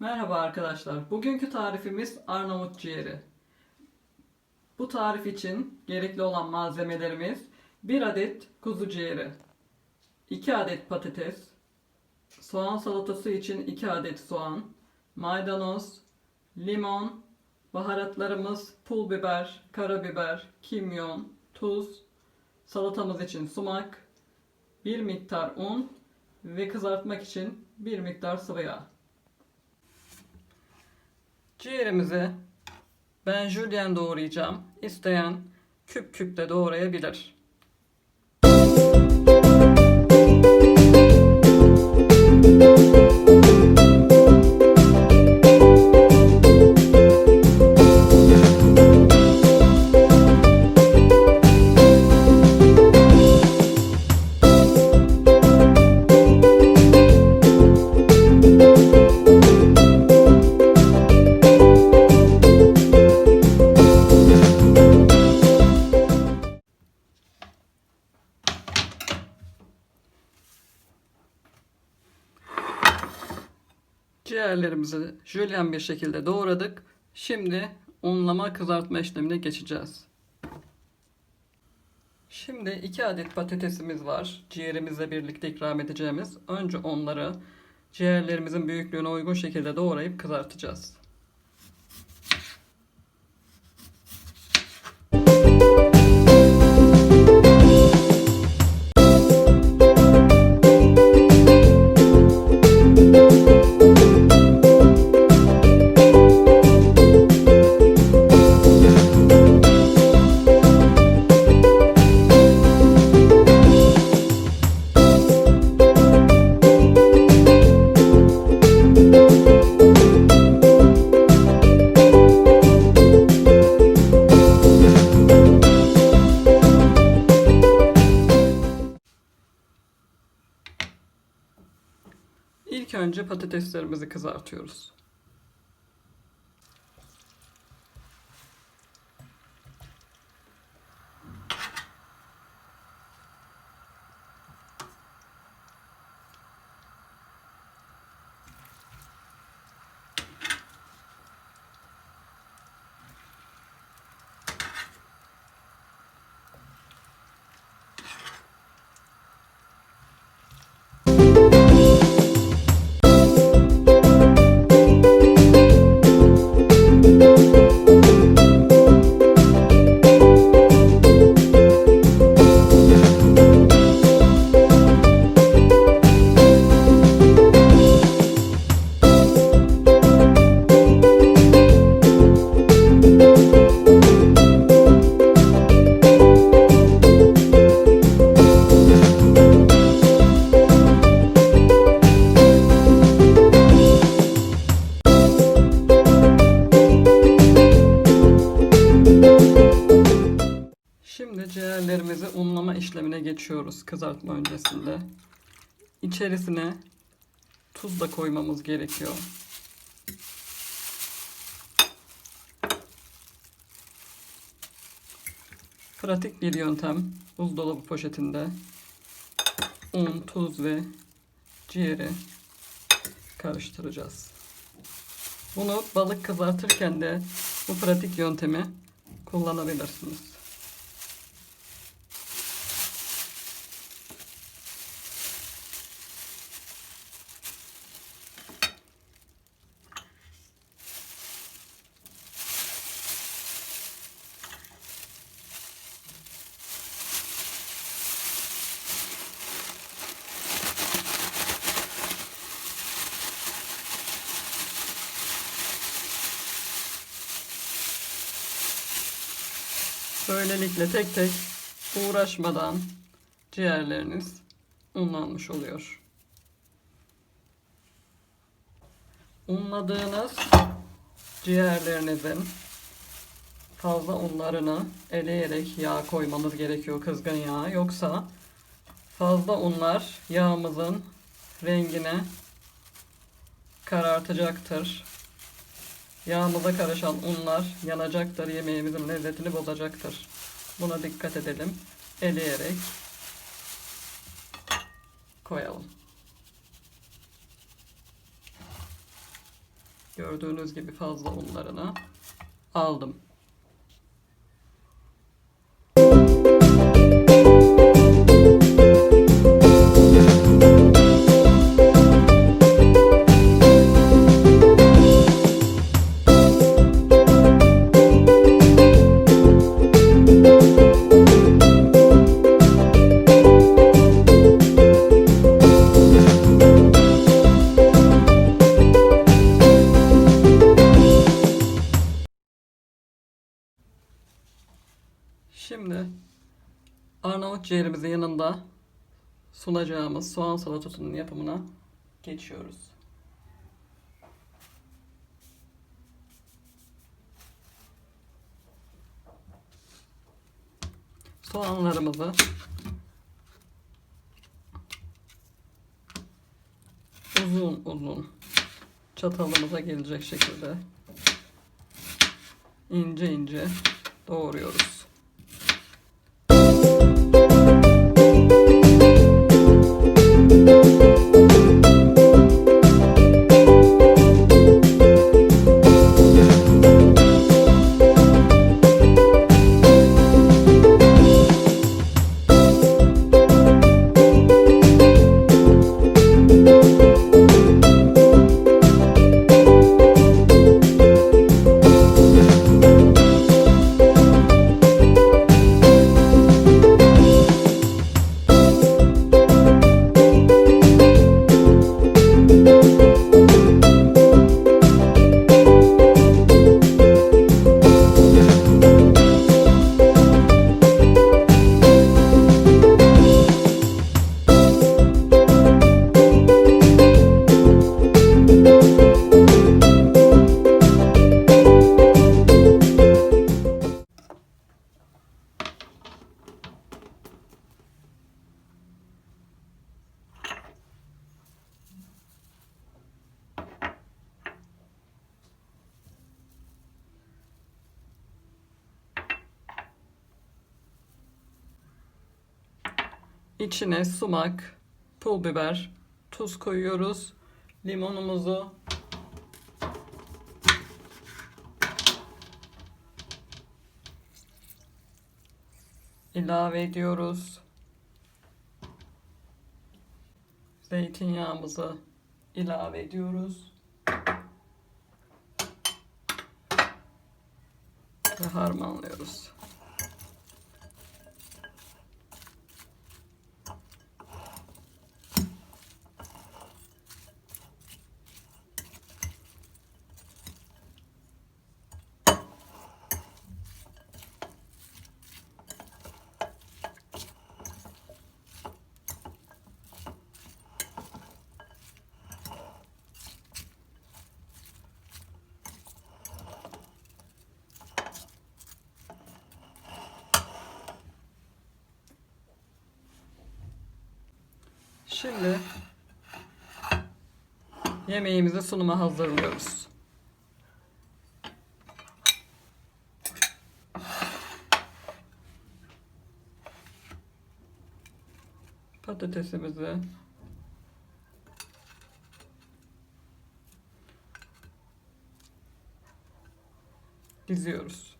Merhaba arkadaşlar. Bugünkü tarifimiz Arnavut ciğeri. Bu tarif için gerekli olan malzemelerimiz 1 adet kuzu ciğeri, 2 adet patates, soğan salatası için 2 adet soğan, maydanoz, limon, baharatlarımız pul biber, karabiber, kimyon, tuz, salatamız için sumak, bir miktar un ve kızartmak için bir miktar sıvı yağ. Ciğerimizi ben jülyen doğrayacağım. İsteyen küp küp de doğrayabilir. Ciğerlerimizi jülyen bir şekilde doğradık. Şimdi unlama kızartma işlemine geçeceğiz. Şimdi 2 adet patatesimiz var. Ciğerimizle birlikte ikram edeceğimiz. Önce onları ciğerlerimizin büyüklüğüne uygun şekilde doğrayıp kızartacağız. Patateslerimizi kızartıyoruz. Şimdi ciğerlerimizi unlama işlemine geçiyoruz kızartma öncesinde. İçerisine tuz da koymamız gerekiyor. Pratik bir yöntem. Buzdolabı poşetinde un, tuz ve ciğeri karıştıracağız. Bunu balık kızartırken de bu pratik yöntemi kullanabilirsiniz. Böylelikle tek tek uğraşmadan ciğerleriniz unlanmış oluyor. Unladığınız ciğerlerinizin fazla unlarını eleyerek yağ koymanız gerekiyor kızgın yağ. Yoksa fazla unlar yağımızın rengini karartacaktır. Yağımıza karışan unlar yanacaktır, yemeğimizin lezzetini bozacaktır. Buna dikkat edelim. Eleyerek koyalım. Gördüğünüz gibi fazla unlarını aldım. Ciğerimizin yanında sunacağımız soğan salatasının yapımına geçiyoruz. Soğanlarımızı uzun uzun çatalımıza gelecek şekilde ince ince doğruyoruz. İçine sumak, pul biber, tuz koyuyoruz. Limonumuzu ilave ediyoruz. Zeytinyağımızı ilave ediyoruz. Ve harmanlıyoruz. Şimdi yemeğimizi sunuma hazırlıyoruz. Patatesimizi diziyoruz.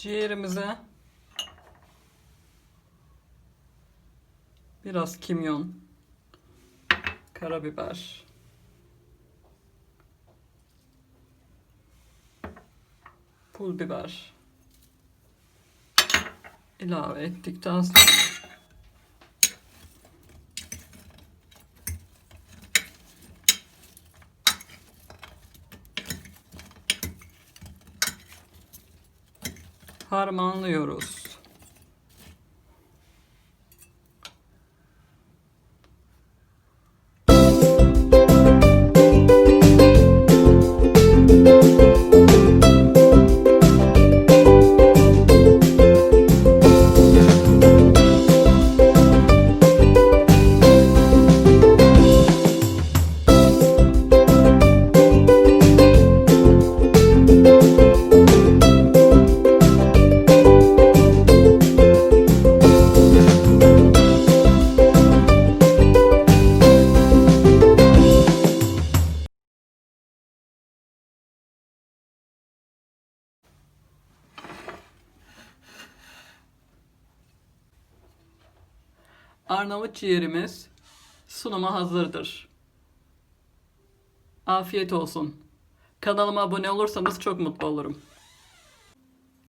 Ciğerimize biraz kimyon, karabiber, pul biber ilave ettikten sonra harmanlıyoruz. Arnavut ciğerimiz sunuma hazırdır. Afiyet olsun. Kanalıma abone olursanız çok mutlu olurum.